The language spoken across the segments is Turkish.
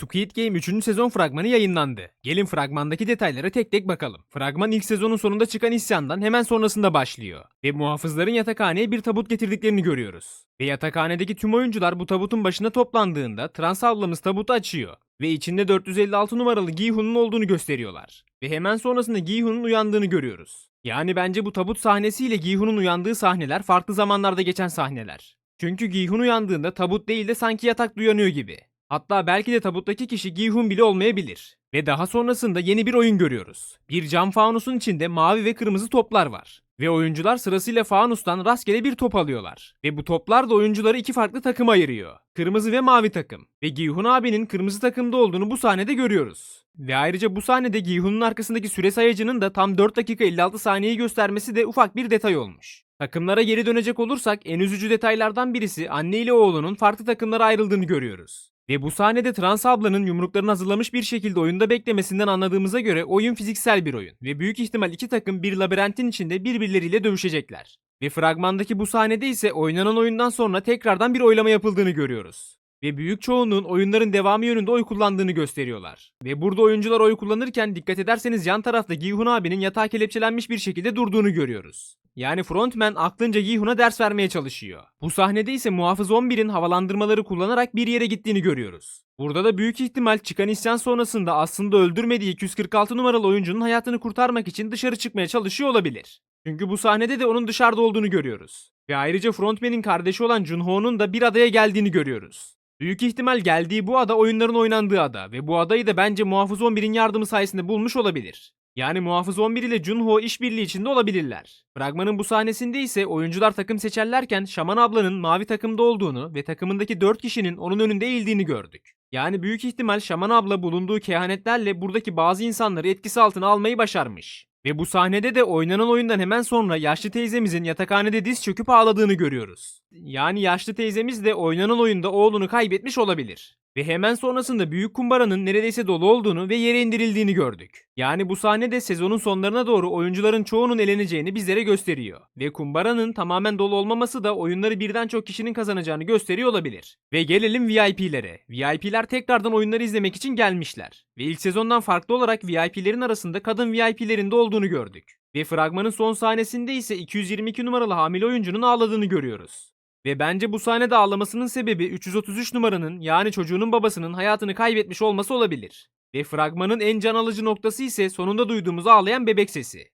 Squid Game 3. sezon fragmanı yayınlandı. Gelin fragmandaki detaylara tek tek bakalım. Fragman ilk sezonun sonunda çıkan isyandan hemen sonrasında başlıyor. Ve muhafızların yatakhaneye bir tabut getirdiklerini görüyoruz. Ve yatakhanedeki tüm oyuncular bu tabutun başına toplandığında trans ablamız tabutu açıyor. Ve içinde 456 numaralı Gi-hun'un olduğunu gösteriyorlar. Ve hemen sonrasında Gi-hun'un uyandığını görüyoruz. Yani bence bu tabut sahnesiyle Gi-hun'un uyandığı sahneler farklı zamanlarda geçen sahneler. Çünkü Gi-hun uyandığında tabut değil de sanki yatak uyanıyor gibi. Hatta belki de tabuttaki kişi Gi-hun bile olmayabilir. Ve daha sonrasında yeni bir oyun görüyoruz. Bir cam fanusun içinde mavi ve kırmızı toplar var. Ve oyuncular sırasıyla fanustan rastgele bir top alıyorlar. Ve bu toplar da oyuncuları iki farklı takıma ayırıyor. Kırmızı ve mavi takım. Ve Gi-hun abinin kırmızı takımda olduğunu bu sahnede görüyoruz. Ve ayrıca bu sahnede Gi-hun'un arkasındaki süre sayacının da tam 4 dakika 56 saniyeyi göstermesi de ufak bir detay olmuş. Takımlara geri dönecek olursak en üzücü detaylardan birisi anne ile oğlunun farklı takımlara ayrıldığını görüyoruz. Ve bu sahnede Trans ablanın yumruklarını hazırlamış bir şekilde oyunda beklemesinden anladığımıza göre oyun fiziksel bir oyun ve büyük ihtimal iki takım bir labirentin içinde birbirleriyle dövüşecekler. Ve fragmandaki bu sahnede ise oynanan oyundan sonra tekrardan bir oylama yapıldığını görüyoruz. Ve büyük çoğunluğun oyunların devamı yönünde oy kullandığını gösteriyorlar. Ve burada oyuncular oy kullanırken dikkat ederseniz yan tarafta Gi-hun abinin yatağa kelepçelenmiş bir şekilde durduğunu görüyoruz. Yani frontman aklınca Gi-hun'a ders vermeye çalışıyor. Bu sahnede ise muhafız 11'in havalandırmaları kullanarak bir yere gittiğini görüyoruz. Burada da büyük ihtimal çıkan isyan sonrasında aslında öldürmediği 246 numaralı oyuncunun hayatını kurtarmak için dışarı çıkmaya çalışıyor olabilir. Çünkü bu sahnede de onun dışarıda olduğunu görüyoruz. Ve ayrıca frontman'in kardeşi olan Junho'nun da bir adaya geldiğini görüyoruz. Büyük ihtimal geldiği bu ada oyunların oynandığı ada ve bu adayı da bence Muhafız 11'in yardımı sayesinde bulmuş olabilir. Yani Muhafız 11 ile Junho işbirliği içinde olabilirler. Fragmanın bu sahnesinde ise oyuncular takım seçerlerken Şaman ablanın mavi takımda olduğunu ve takımındaki 4 kişinin onun önünde eğildiğini gördük. Yani büyük ihtimal Şaman abla bulunduğu kehanetlerle buradaki bazı insanları etkisi altına almayı başarmış. Ve bu sahnede de oynanan oyundan hemen sonra yaşlı teyzemizin yatakhanede diz çöküp ağladığını görüyoruz. Yani yaşlı teyzemiz de oynanan oyunda oğlunu kaybetmiş olabilir. Ve hemen sonrasında büyük kumbaranın neredeyse dolu olduğunu ve yere indirildiğini gördük. Yani bu sahne de sezonun sonlarına doğru oyuncuların çoğunun eleneceğini bizlere gösteriyor. Ve kumbaranın tamamen dolu olmaması da oyunları birden çok kişinin kazanacağını gösteriyor olabilir. Ve gelelim VIP'lere. VIP'ler tekrardan oyunları izlemek için gelmişler. Ve ilk sezondan farklı olarak VIP'lerin arasında kadın VIP'lerin de olduğunu gördük. Ve fragmanın son sahnesinde ise 222 numaralı hamile oyuncunun ağladığını görüyoruz. Ve bence bu sahnede ağlamasının sebebi 333 numaranın yani çocuğunun babasının hayatını kaybetmiş olması olabilir. Ve fragmanın en can alıcı noktası ise sonunda duyduğumuz ağlayan bebek sesi.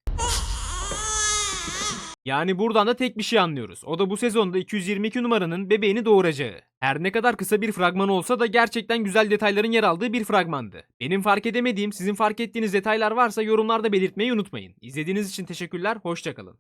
Yani buradan da tek bir şey anlıyoruz. O da bu sezonda 222 numaranın bebeğini doğuracağı. Her ne kadar kısa bir fragman olsa da gerçekten güzel detayların yer aldığı bir fragmandı. Benim fark edemediğim, sizin fark ettiğiniz detaylar varsa yorumlarda belirtmeyi unutmayın. İzlediğiniz için teşekkürler, hoşçakalın.